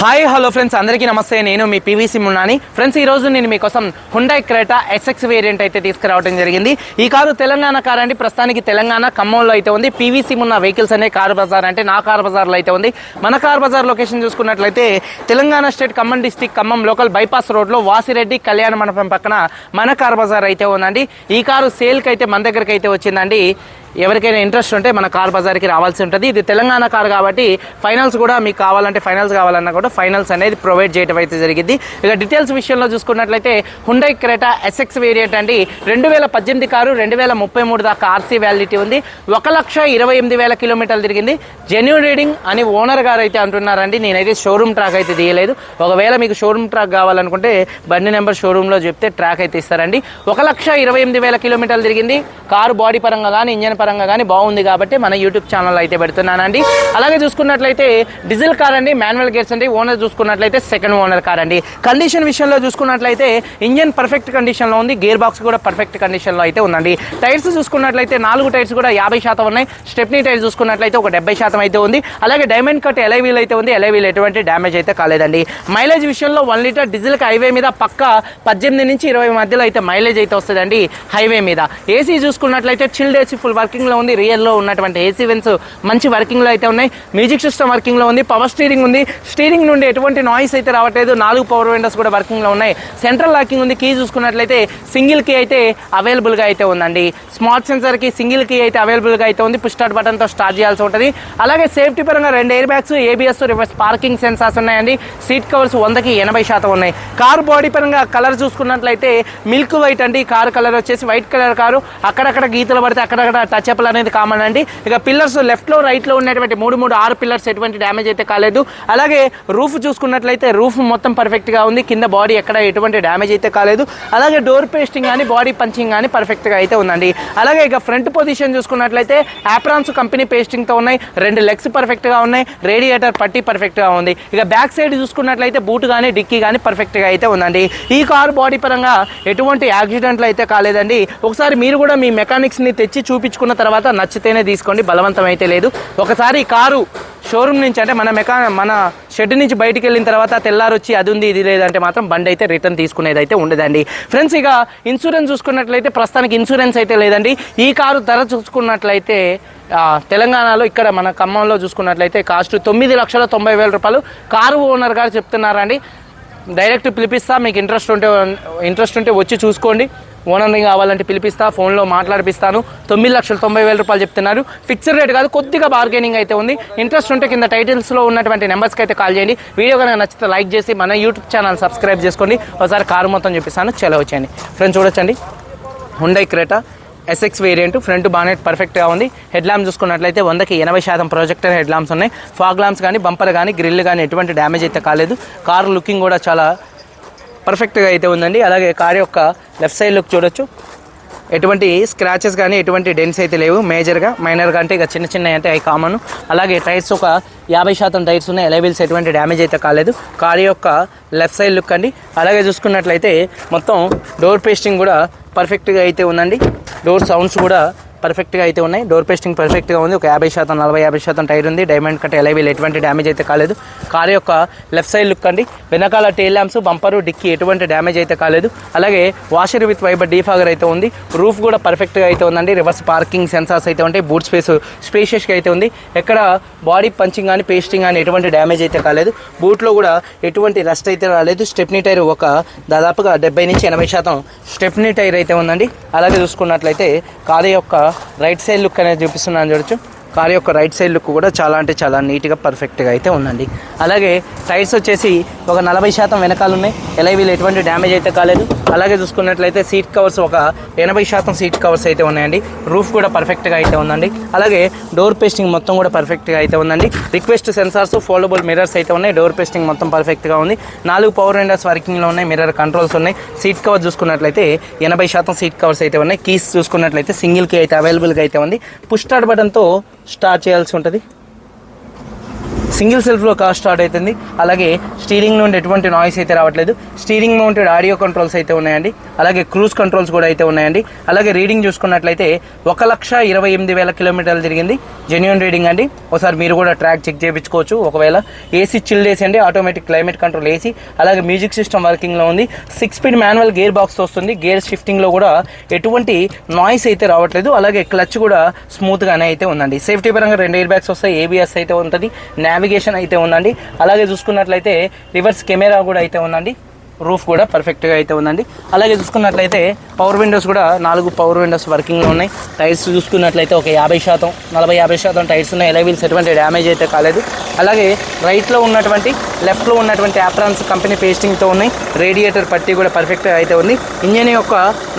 Hi hello friends అందరికీ నమస్తే. నేను మీ పీవీసీ మున్నాని ఫ్రెండ్స్ ఈ రోజు నేను మీకోసం హుండై క్రేటా ఎస్ఎక్స్ వేరియంట్ అయితే తీసుకురావడం జరిగింది. ఈ కారు తెలంగాణ కార్ అండి. ప్రస్తుతానికి తెలంగాణ ఖమ్మంలో అయితే ఉంది. పీవీసీ మున్న వెహికల్స్ అనే కార్ బజార్ అంటే నా కార్ బజార్లో అయితే ఉంది. మన కార్ బజార్ లొకేషన్ చూసుకున్నట్లయితే Telangana state Khammam district Khammam local bypass రోడ్లో వాసిరెడ్డి కళ్యాణ మండపం పక్కన మన కార్ బజార్ అయితే ఉందండి. ఈ కారు సేల్కి అయితే మన దగ్గరికి అయితే వచ్చిందండి. ఎవరికైనా ఇంట్రెస్ట్ ఉంటే మన కార్ బజార్కి రావాల్సి ఉంటుంది. ఇది తెలంగాణ కార్ కాబట్టి ఫైనల్స్ కూడా మీకు కావాలంటే ఫైనల్స్ కావాలన్నా కూడా ఫైనల్స్ అనేది ప్రొవైడ్ చేయడం అయితే జరిగింది. ఇక డీటెయిల్స్ విషయంలో చూసుకున్నట్లయితే హుండై క్రెటా ఎస్ఎక్స్ వేరియంట్ అండి. రెండు వేల పద్దెనిమిది కారు రెండు వేల ముప్పై మూడు దాకా ఆర్సీ వ్యాలిడిటీ ఉంది. ఒక లక్ష ఇరవై ఎనిమిది వేల కిలోమీటర్లు తిరిగింది. జెన్యున్ రీడింగ్ అని ఓనర్ గారు అయితే అంటున్నారండి. నేనైతే షోరూమ్ ట్రాక్ అయితే తీయలేదు. ఒకవేళ మీకు షోరూమ్ ట్రాక్ కావాలనుకుంటే బండి నెంబర్ షోరూంలో చెప్తే ట్రాక్ అయితే ఇస్తారండి. ఒక లక్ష ఇరవై ఎనిమిది వేల కిలోమీటర్లు తిరిగింది. కారు బాడీ పరంగా కానీ ఇంజన్ పరంగా కానీ బాగుంది కాబట్టి మన యూట్యూబ్ ఛానల్ అయితే పెడుతున్నానండి. అలాగే చూసుకున్నట్లయితే డీజిల్ కార్ అండి మాన్యువల్ గేర్స్ అండి ఓనర్ చూసుకున్నట్లయితే సెకండ్ ఓనర్ కార్ అండి. కండిషన్ విషయంలో చూసుకున్నట్లయితే ఇంజన్ పర్ఫెక్ట్ కండిషన్లో ఉంది గేర్ బాక్స్ కూడా పర్ఫెక్ట్ కండిషన్లో అయితే ఉందండి. టైర్స్ చూసుకున్నట్లయితే నాలుగు టైర్స్ కూడా యాభై శాతం ఉన్నాయి. స్టెప్నీ టైర్స్ చూసుకున్నట్లయితే ఒక డెబ్బై శాతం అయితే ఉంది. అలాగే డైమండ్ కట్ ఎలైవీల్ అయితే ఉంది. ఎలైవీల్ ఎటువంటి డ్యామేజ్ అయితే కాలేదండి. మైలేజ్ విషయంలో వన్ లీటర్ డీజిల్కి హైవే మీద పక్క పద్దెనిమిది నుంచి ఇరవై మధ్యలో అయితే మైలేజ్ అయితే వస్తుందండి. హైవే మీద. ఏసీ చూసుకున్నట్లయితే చిల్డ్ ఏసీ ఫుల్ వర్కింగ్లో ఉంది రియల్లో ఉన్నటువంటి ఏసీ వెన్స్ మంచి వర్కింగ్లో అయితే ఉన్నాయి. మ్యూజిక్ సిస్టమ్ వర్కింగ్లో ఉంది పవర్ స్టీరింగ్ ఉంది. స్టీరింగ్ నుండి ఎటువంటి నాయిస్ అయితే రావట్లేదు నాలుగు పవర్ విండోస్ కూడా వర్కింగ్లో ఉన్నాయి. సెంట్రల్ లాకింగ్ ఉంది కీ చూసుకున్నట్లయితే సింగిల్ కీ అయితే అవైలబుల్గా అయితే ఉందండి. స్మార్ట్ సెన్సర్కి సింగిల్ కీ అయితే అవైలబుల్గా అయితే ఉంది పుష్టార్ట్ బటన్తో స్టార్ట్ చేయాల్సి ఉంటుంది. అలాగే సేఫ్టీ పరంగా రెండు air bags ABS reverse parking sensors ఉన్నాయండి. సీట్ కవర్స్ వందకి ఎనభై శాతం ఉన్నాయి. కార్ బాడీ పరంగా కలర్ చూసుకున్నట్లయితే మిల్క్ వైట్ అండి. కారు కలర్ వచ్చేసి వైట్ కలర్ కారు. అక్కడక్కడ గీతలు పడితే అక్కడక్కడ టచ్ అనేది కామన్ అండి. ఇక పిల్లర్స్ లెఫ్ట్లో రైట్లో ఉన్నటువంటి మూడు మూడు ఆరు పిల్లర్స్ ఎటువంటి డ్యామేజ్ అయితే కాలేదు. అలాగే రూఫ్ చూసుకున్నట్లయితే రూఫ్ మొత్తం పర్ఫెక్ట్గా ఉంది. కింద బాడీ ఎక్కడ ఎటువంటి డ్యామేజ్ అయితే కాలేదు. అలాగే డోర్ పేస్టింగ్ కానీ బాడీ పంచింగ్ కానీ పర్ఫెక్ట్గా అయితే ఉందండి. అలాగే ఇక ఫ్రంట్ పొజిషన్ చూసుకున్నట్లయితే ఆప్రాన్స్ కంపెనీ పేస్టింగ్తో ఉన్నాయి. రెండు లెగ్స్ పర్ఫెక్ట్గా ఉన్నాయి. రేడియేటర్ పట్టి పర్ఫెక్ట్గా ఉంది. ఇక బ్యాక్ సైడ్ చూసుకున్నట్లయితే బూట్ కానీ డిక్కీ కానీ పర్ఫెక్ట్గా అయితే ఉందండి. ఈ కారు బాడీ పరంగా ఎటువంటి యాక్సిడెంట్లు అయితే కాలేదండి. ఒకసారి మీరు కూడా మీ మెకానిక్స్ని తెచ్చి చూపించుకున్న తర్వాత నచ్చితేనే తీసుకోండి బలవంతం అయితే లేదు. ఒకసారి ఈ కారు షోరూమ్ నుంచి అంటే మన మెకా మన షెడ్ నుంచి బయటికి వెళ్ళిన తర్వాత తెల్లారొచ్చి అది ఉంది ఇది లేదంటే మాత్రం బండి అయితే రిటర్న్ తీసుకునేది అయితే ఉండదండి. ఫ్రెండ్స్ ఇక ఇన్సూరెన్స్ చూసుకున్నట్లయితే ప్రస్తుతానికి ఇన్సూరెన్స్ అయితే లేదండి. ఈ కారు ధర చూసుకున్నట్లయితే తెలంగాణలో ఇక్కడ మన ఖమ్మంలో చూసుకున్నట్లయితే కాస్ట్ తొమ్మిది లక్షల తొంభై వేల రూపాయలు. కారు ఓనర్ గారు చెప్తున్నారండి. డైరెక్ట్ పిలిపిస్తా మీకు ఇంట్రెస్ట్ ఉంటే ఇంట్రెస్ట్ ఉంటే వచ్చి చూసుకోండి. ఓనర్ని కావాలంటే పిలిపిస్తా ఫోన్లో మాట్లాడిపిస్తాను. తొమ్మిది లక్షల తొంభై వేల రూపాయలు చెప్తున్నారు. ఫిక్స్డ్ రేట్ కాదు కొద్దిగా బార్గెనింగ్ అయితే ఉంది. ఇంట్రెస్ట్ ఉంటే కింద టైటిల్స్లో ఉన్నటువంటి నెంబర్స్కి అయితే కాల్ చేయండి. వీడియో కనుక నచ్చితే లైక్ చేసి మన యూట్యూబ్ ఛానల్ సబ్స్క్రైబ్ చేసుకోండి. ఒకసారి కారు మొత్తం చూపిస్తాను చలో వచ్చేయండి. ఫ్రెండ్స్ చూడొచ్చండి. Hyundai Creta SX variant front bonnet పర్ఫెక్ట్గా ఉంది. హెడ్ ల్యాంప్ చూసుకున్నట్లయితే వందకి ఎనభై శాతం ప్రొజెక్టర్ హెడ్ ల్యాంప్స్ ఉన్నాయి. ఫాగ్ ల్యాంప్స్ కానీ బంపర్ కానీ గ్రిల్ కానీ ఎటువంటి డ్యామేజ్ అయితే కాలేదు. కార్ లుకింగ్ కూడా చాలా పర్ఫెక్ట్గా అయితే ఉందండి. అలాగే కార్ యొక్క లెఫ్ట్ సైడ్ లుక్ చూడొచ్చు. ఎటువంటి స్క్రాచెస్ కానీ ఎటువంటి డెన్స్ అయితే లేవు. మేజర్గా మైనర్గా అంటే ఇక చిన్న చిన్న అంటే అవి కామన్ అలాగే టైర్స్ ఒక యాభై శాతం టైర్స్ ఉన్నాయి. ఎలవీల్స్ ఎటువంటి డ్యామేజ్ అయితే కాలేదు. కార్ యొక్క లెఫ్ట్ సైడ్ లుక్ అండి. అలాగే చూసుకున్నట్లయితే మొత్తం డోర్ పేస్టింగ్ కూడా పర్ఫెక్ట్గా అయితే ఉందండి. డోర్ సౌండ్స్ కూడా పర్ఫెక్ట్గా అయితే ఉన్నాయి. డోర్ పేస్టింగ్ పర్ఫెక్ట్గా ఉంది. ఒక యాభై శాతం నలభై యాభై శాతం టైర్ ఉంది. డైమండ్ కట్ ఎలవీల్ ఎటువంటి డ్యామేజ్ అయితే కాలేదు. కార్ యొక్క లెఫ్ట్ సైడ్ లుక్ అండి. వెనకాల టైల్ ల్యాంప్స్ బంపరు డిక్కీ ఎటువంటి డ్యామేజ్ అయితే కాలేదు. అలాగే వాషర్ విత్ వైబర్ డీఫాగర్ అయితే ఉంది. రూఫ్ కూడా పర్ఫెక్ట్గా అయితే ఉందండి. రివర్స్ పార్కింగ్ సెన్సార్స్ అయితే ఉంటాయి. బూట్ స్పేస్ స్పేషియస్గా అయితే ఉంది. ఎక్కడ బాడీ పంచింగ్ కానీ పేస్టింగ్ కానీ ఎటువంటి డ్యామేజ్ అయితే కాలేదు. బూట్లో కూడా ఎటువంటి రస్ట్ అయితే రాలేదు. స్టెప్నీ టైర్ ఒక దాదాపుగా డెబ్బై నుంచి ఎనభై శాతం స్టెప్నీ టైర్ అయితే ఉందండి. అలాగే చూసుకున్నట్లయితే కారు యొక్క రైట్ సైడ్ లుక్ అనేది చూపిస్తున్నాను చూడొచ్చు. కార్ యొక్క రైట్ సైడ్ లుక్ కూడా చాలా అంటే చాలా నీట్గా పర్ఫెక్ట్గా అయితే ఉందండి. అలాగే టైర్స్ వచ్చేసి ఒక నలభై శాతం వెనకాల ఉన్నాయి. ఎలైవీలు ఎటువంటి డ్యామేజ్ అయితే కాలేదు. అలాగే చూసుకున్నట్లయితే సీట్ కవర్స్ ఒక ఎనభై శాతం సీట్ కవర్స్ అయితే ఉన్నాయండి. రూఫ్ కూడా పర్ఫెక్ట్గా అయితే ఉందండి. అలాగే డోర్ పేస్టింగ్ మొత్తం కూడా పర్ఫెక్ట్గా అయితే ఉందండి. రిక్వెస్ట్ సెన్సార్స్ ఫోల్డబుల్ మిరర్స్ అయితే ఉన్నాయి. డోర్ పేస్టింగ్ మొత్తం పర్ఫెక్ట్గా ఉంది. నాలుగు పవర్ విండోస్ వర్కింగ్లో ఉన్నాయి. మిర్రర్ కంట్రోల్స్ ఉన్నాయి. సీట్ కవర్ చూసుకున్నట్లయితే ఎనభై శాతం సీట్ కవర్స్ అయితే ఉన్నాయి. కీస్ చూసుకున్నట్లయితే సింగిల్ కీ అయితే అవైలబుల్గా అయితే ఉంది. పుష్ స్టార్ట్ బటన్తో స్టార్ట్ చేయాల్సి ఉంటుంది. సింగిల్ సెల్ఫ్లో కార్ స్టార్ట్ అవుతుంది. అలాగే స్టీరింగ్ నుండి ఎటువంటి నాయిస్ అయితే రావట్లేదు. స్టీరింగ్ మౌంటెడ్ ఆడియో కంట్రోల్స్ అయితే ఉన్నాయండి. అలాగే క్రూజ్ కంట్రోల్స్ కూడా అయితే ఉన్నాయండి. అలాగే రీడింగ్ చూసుకున్నట్లయితే ఒక లక్ష ఇరవై ఎనిమిది వేల కిలోమీటర్లు తిరిగింది. జెన్యున్ రీడింగ్ అండి. ఒకసారి మీరు కూడా ట్రాక్ చెక్ చేయించుకోవచ్చు. ఒకవేళ ఏసీ చిల్డ్ ఏసీ అండి. ఆటోమేటిక్ క్లైమేట్ కంట్రోల్ ఏసీ అలాగే మ్యూజిక్ సిస్టమ్ వర్కింగ్లో ఉంది. Six speed manual gear box వస్తుంది గేర్ షిఫ్టింగ్లో కూడా ఎటువంటి నాయిస్ అయితే రావట్లేదు. అలాగే క్లచ్ కూడా స్మూత్గానే అయితే ఉందండి. సేఫ్టీ పరంగా రెండు ఎయిర్ బ్యాగ్స్ వస్తాయి ఏబిఎస్ అయితే ఉంటుంది. నావిగేషన్ అయితే ఉందండి. అలాగే చూసుకున్నట్లయితే రివర్స్ కెమెరా కూడా అయితే ఉందండి. రూఫ్ కూడా పర్ఫెక్ట్గా అయితే ఉందండి. అలాగే చూసుకున్నట్లయితే పవర్ విండోస్ కూడా నాలుగు పవర్ విండోస్ వర్కింగ్లో ఉన్నాయి. టైర్స్ చూసుకున్నట్లయితే ఒక యాభై శాతం నలభై యాభై శాతం టైర్స్ ఉన్నాయి. ఎలా వీల్స్ ఎటువంటి డ్యామేజ్ అయితే కాలేదు. అలాగే రైట్లో ఉన్నటువంటి లెఫ్ట్లో ఉన్నటువంటి యాప్రాన్స్ కంపెనీ పేస్టింగ్తో ఉన్నాయి. రేడియేటర్ పట్టి కూడా పర్ఫెక్ట్గా అయితే ఉంది. ఇంజన్ యొక్క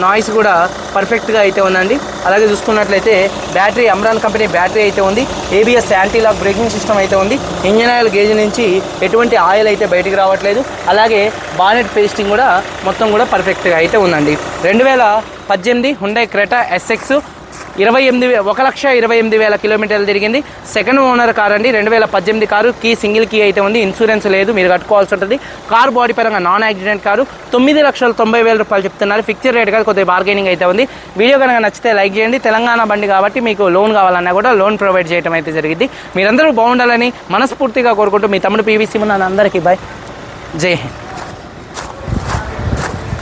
నాయిస్ కూడా పర్ఫెక్ట్గా అయితే ఉందండి. అలాగే చూసుకున్నట్లయితే బ్యాటరీ అమ్రాన్ కంపెనీ బ్యాటరీ అయితే ఉంది. ABS anti lock braking system అయితే ఉంది. ఇంజన్ ఆయిల్ గేజ్ నుంచి ఎటువంటి ఆయిల్ అయితే బయటికి రావట్లేదు. అలాగే బానెట్ పేస్టింగ్ కూడా మొత్తం కూడా పర్ఫెక్ట్గా అయితే ఉందండి. రెండు వేల పద్దెనిమిది హుండై క్రెటా ఎస్ఎక్స్ ఇరవై ఎనిమిది ఒక లక్ష ఇరవై ఎనిమిది వేల కిలోమీటర్లు తిరిగింది. సెకండ్ ఓనర్ కార్ అండి రెండు వేల పద్దెనిమిది కారు. కీ సింగిల్ కీ అయితే ఉంది ఇన్సూరెన్స్ లేదు మీరు కట్టుకోవాల్సి ఉంటుంది. కార్ బాడీ పరంగా నాన్ యాక్సిడెంట్ కారు. తొమ్మిది లక్షల తొంభై వేల రూపాయలు చెప్తున్నారు. ఫిక్చర్ రేట్ కాదు కొద్దిగా బార్గెనింగ్ అయితే ఉంది. వీడియో కనుక నచ్చితే లైక్ చేయండి. తెలంగాణ బండి కాబట్టి మీకు లోన్ కావాలన్నా కూడా లోన్ ప్రొవైడ్ చేయడం అయితే జరిగింది. మీరందరూ బాగుండాలని మనస్ఫూర్తిగా కోరుకుంటూ మీ తమ్ముడు పీవీసీ ఉన్న అందరికీ బాయ్ జై హింద్.